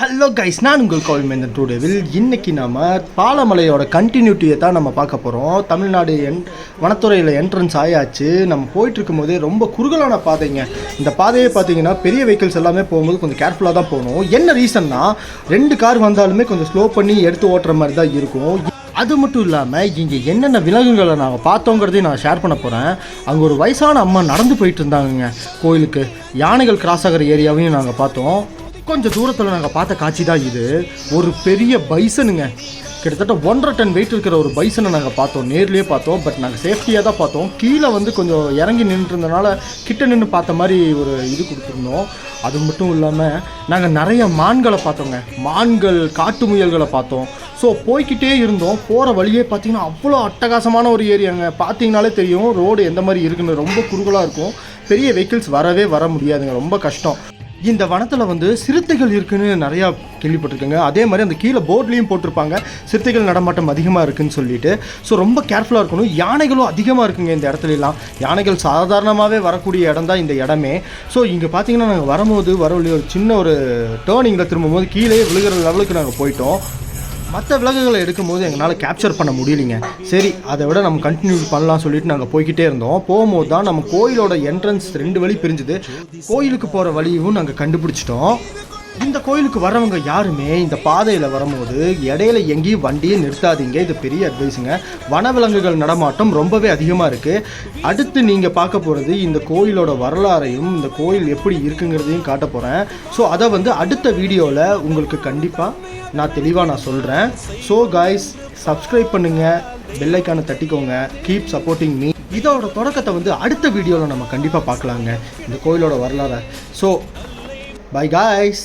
Hello guys நான் உங்கள் கோவிமேந்தன் டூடேவில். இன்றைக்கி நாம் பாலமலையோட கண்டினியூட்டியை தான் நம்ம பார்க்க போகிறோம் தமிழ்நாடு என் வனத்துறையில் என்ட்ரன்ஸ் ஆயாச்சு. நம்ம போயிட்டுருக்கும் போதே ரொம்ப குறுகலான பாதைங்க. இந்த பாதையை பார்த்தீங்கன்னா பெரிய வெஹிக்கிள்ஸ் எல்லாமே போகும்போது கொஞ்சம் கேர்ஃபுல்லாக தான் போகணும். என்ன ரீசன்னா ரெண்டு கார் வந்தாலுமே கொஞ்சம் ஸ்லோ பண்ணி எடுத்து ஓட்டுற மாதிரி தான் இருக்கும். அது மட்டும் இல்லாமல் இங்கே என்னென்ன விலங்குகளை நாங்கள் பார்த்தோங்கிறதையும் நான் ஷேர் பண்ண போகிறேன் அங்கே ஒரு வயசான அம்மா நடந்து போயிட்டு இருந்தாங்கங்க கோயிலுக்கு. யானைகள் கிராஸ் ஆகிற ஏரியாவையும் நாங்கள் பார்த்தோம். கொஞ்சம் தூரத்தில் நாங்கள் பார்த்த காட்சி தான் இது. ஒரு பெரிய பைசனுங்க. கிட்டத்தட்ட ஒன்றரை டன் வெயிட் இருக்கிற ஒரு பைசனை நாங்கள் பார்த்தோம். நேர்லேயே பார்த்தோம். பட் நாங்கள் சேஃப்டியாக தான் பார்த்தோம். கீழே வந்து கொஞ்சம் இறங்கி நின்றுருந்தனால கிட்ட நின்று பார்த்த மாதிரி ஒரு இது கொடுத்துருந்தோம். அது மட்டும் இல்லாமல் நாங்கள் நிறைய மான்களை பார்த்தோங்க. மான்கள் காட்டு முயல்களை பார்த்தோம். ஸோ போய்கிட்டே இருந்தோம். போகிற வழியே பார்த்தீங்கன்னா அவ்வளோ அட்டகாசமான ஒரு ஏரியாங்க. பார்த்தீங்கனாலே தெரியும். ரோடு எந்த மாதிரி இருக்குன்னு ரொம்ப குறுகலாக இருக்கும். பெரிய வெஹிக்கிள்ஸ் வரவே வர முடியாதுங்க. ரொம்ப கஷ்டம். இந்த வனத்தில் வந்து சிறுத்தைகள் இருக்குன்னு நிறையா கேள்விப்பட்டிருக்கேங்க. அதே மாதிரி அந்த கீழே போர்ட்லேயும் போட்டிருப்பாங்க. சிறுத்தைகள் நடமாட்டம் அதிகமாக இருக்குன்னு சொல்லிட்டு. ஸோ ரொம்ப கேர்ஃபுல்லாக இருக்கணும். யானைகளும் அதிகமாக இருக்குங்க இந்த இடத்துலலாம் யானைகள் சாதாரணமாகவே வரக்கூடிய இடம் தான் இந்த இடமே. ஸோ இங்கே பார்த்தீங்கன்னா நாங்கள் வரும்போது வர ஒரு சின்ன ஒரு டேர்னிங்கில் திரும்பும்போது கீழே விழுகிற லெவலுக்கு நாங்கள் போயிட்டோம். மற்ற விலங்குகளை எடுக்கும்போது எங்களால் கேப்சர் பண்ண முடியலைங்க. சரி அதை விட நம்ம கண்டினியூ பண்ணலாம் சொல்லிட்டு நாங்கள் போய்கிட்டே இருந்தோம். போகும்போது தான் நம்ம கோயிலோட என்ட்ரன்ஸ் ரெண்டு வழி பிரிஞ்சுது. கோயிலுக்கு போகிற வழியும் நாங்கள் கண்டுபிடிச்சிட்டோம். இந்த கோயிலுக்கு வரவங்க யாருமே இந்த பாதையில் வரும்போது இடையில எங்கேயும் வண்டியை நிறுத்தாதீங்க. இது பெரிய அட்வைஸுங்க வனவிலங்குகள் நடமாட்டம் ரொம்பவே அதிகமாக இருக்குது அடுத்து நீங்கள் பார்க்க போகிறது இந்த கோயிலோட வரலாறையும் இந்த கோயில் எப்படி இருக்குங்கிறதையும் காட்ட போகிறேன் ஸோ அதை வந்து அடுத்த வீடியோவில் உங்களுக்கு கண்டிப்பாக நான் தெளிவாக நான் சொல்கிறேன் ஸோ காய்ஸ் சப்ஸ்கிரைப் பண்ணுங்கள் பெல்லைக்கான தட்டிக்கோங்க. கீப் சப்போர்ட்டிங் மீ இதோட தொடக்கத்தை வந்து அடுத்த வீடியோவில் நம்ம கண்டிப்பாக பார்க்கலாங்க. இந்த கோயிலோட வரலாறை. So by guys